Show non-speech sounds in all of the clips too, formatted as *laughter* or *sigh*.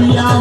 yeah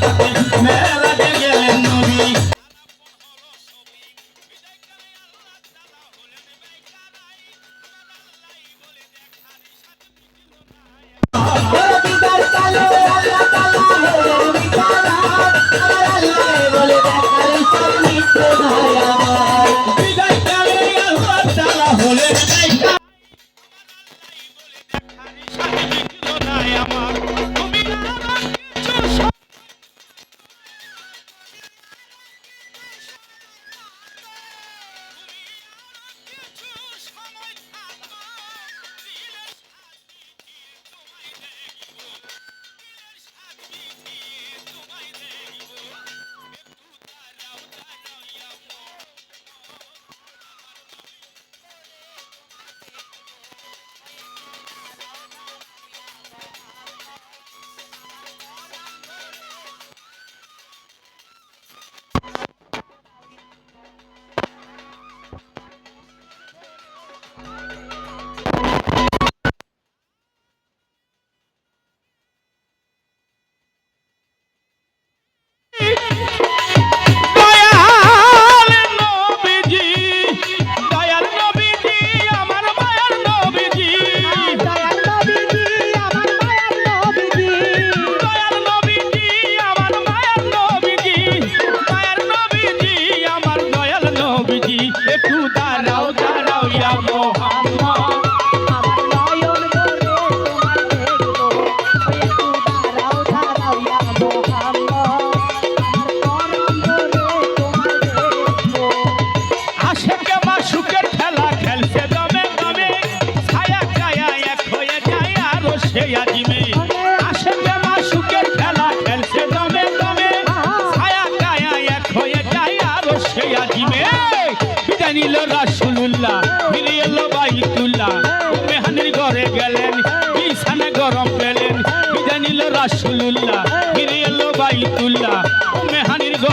Thank *laughs* you.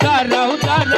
Rauta, Rauta, Rauta.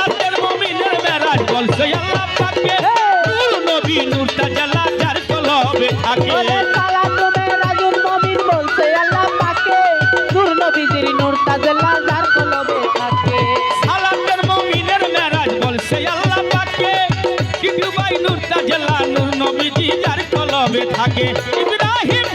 ভাই নূর তাজাল্লা নূর থাকে। ইব্রাহিম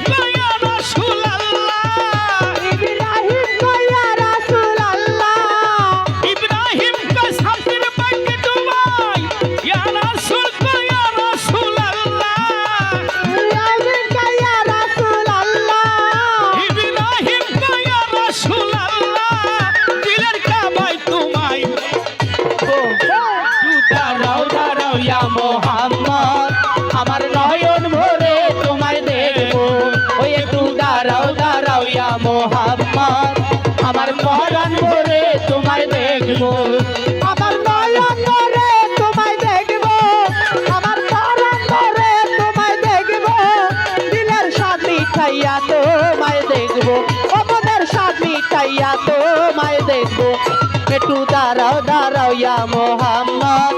দাঁড়াও দাঁড়াও ইয়া মোহাম্মদ।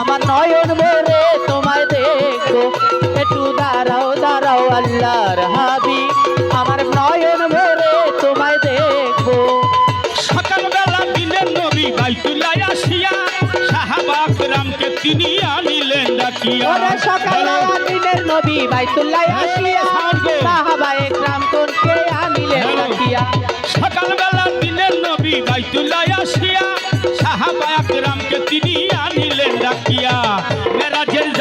আমার নয়ন মোরে তোমায় দেখো একটু দাঁড়াও দাঁড়াও আল্লাহর হাবি আমার নয়ন মোরে তোমায় দেখো সকালবেলা দিলেন নবী বাইতুল্লাহ আসিয়া। সাহাবা রামকে তিনি আনিলেন ডাকিয়া। সকালবেলা দিলেন নবী বাইতুল্লাহ আসিয়া। সাহাবায়ে রাম কোনকে আনিলেন ডাকিয়া। সকালবেলা দিলেন নবী বাইতুল্লাহ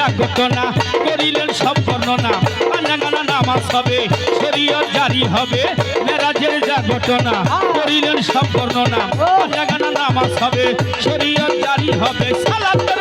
জাগতনা করিলেন সব বর্ণনা। পাঞ্জাগানা নামাজ হবে, শরীয়ত জারি হবে, মেরাজের ঘটনা করিলেন সব বর্ণনা। পাঞ্জাগানা নামাজ হবে, শরীয়ত জারি হবে, সালাতের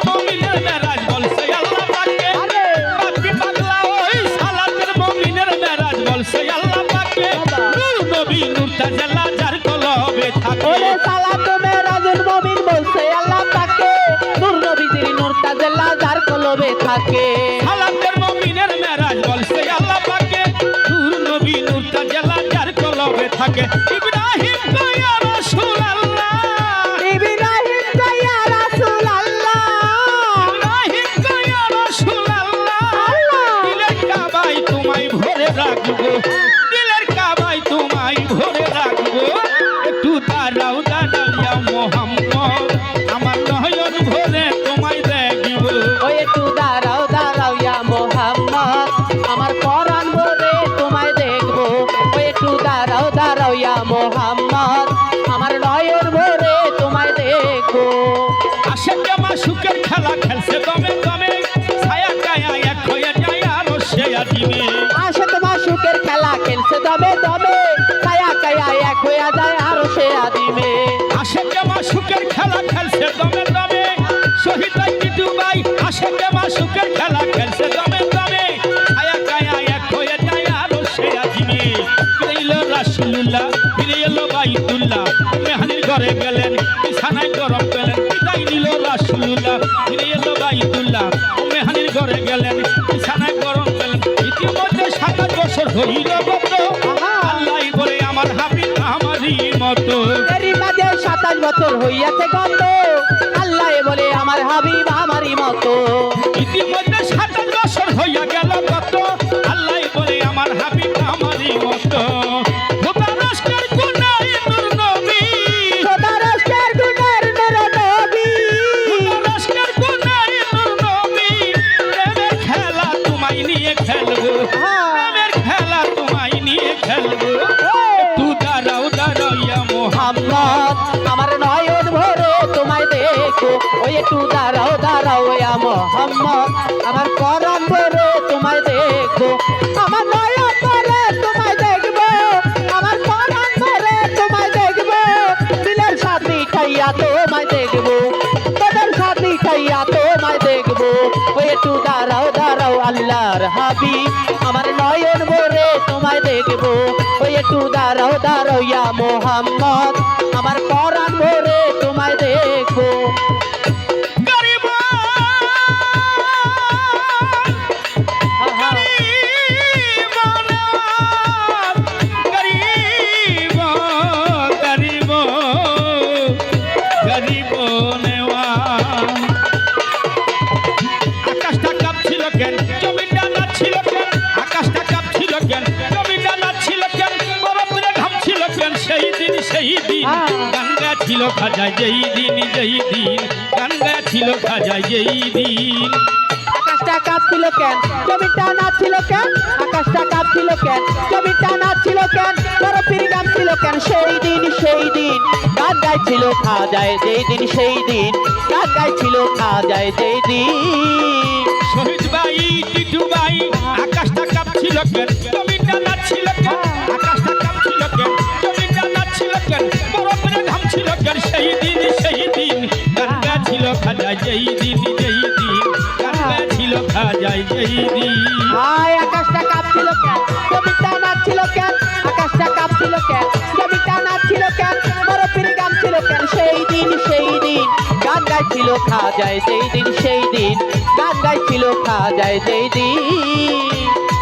আশেকে মাসুকের খেলা খেলছে দমে কায়া এক হয়ে যায় আরও সে আজিমে। ফিরে এলো রাসূলুল্লাহ ফিরে এলো বাইতুল্লাহ। মেহানির ঘরে গেলেন বিছানায় গরম পেলেন বিদায় নিল রাসূলুল্লাহ ফিরে এলো বাইতুল্লাহ মেহানির ঘরে গেলেন বিছানায় গরম পেলেন। ইতিমধ্যে বছর হইল আহা। আল্লাহ বলে আমার হাবিব আমারই মতো। সাতাশ বছর হইয়াছে গত মতো। ইতিমধ্যে সাত আট বছর হইয়া গেল কত। আল্লাহ বলে আমার হাবিব আমারই মতো। আমার ওই একটু দাঁড়াও দাঁড়াও ইয়া মোহাম্মদ আমার পরাণ ভরে তোমায় দেখো আমার নয়ন ভরে তোমায় দেখব। আমার পরাণ ভরে তোমায় দেখব। দিলের স্বাদ মিঠাইয়া তোমায় দেখব। তোদের স্বাদ মিঠাইয়া তোমায় দেখব। ওই একটু দাঁড়াও দাঁড়াও আল্লাহর হাবিব। আমার নয়ন ভরে তোমায় দেখব। ওই একটু দাঁড়াও দাঁড়াও ইয়া মোহাম্মদ। কেন? জমিটা ছিল আকাশটা কাঁপছিল কেন? জমিটা না ছিল কেন? গরমে সেই দিন সেই দিন গান গাছিল খাজায়, যেই দিন যেই দিন গান গাছিল খাজায়, যেই দিন। আকাশটা কাঁপছিল কেন? জমিটা না ছিল আকাশটা কাঁপছিল কেন? জমিটা না ছিল কেন? বরফের গামছিল সেই দিন সেই দিন গান গাইছিল খাজায়, যেই দিন, সেই দিন গান গাইছিল খাজায়, যেই দিন। শহীদ বাই, টিটু বাই, আকাশটা কাঁপছিল কেন? জমিটা নাচছিল কেন? আকাশটা কাঁপছিল কেন? জমিটা নাচছিল কেন? বরফের ঘামছিল কেন? সেই দিন সেই দিন গান গাইছিল খাজায়, যেই দিন যেই দিন গান গাইছিল খাজায়, যেই দিন। হায় কেন? গাইছিল খাজায় যেই দিন সেই দিন। গান গাইছিল খাজায় যেই দিন।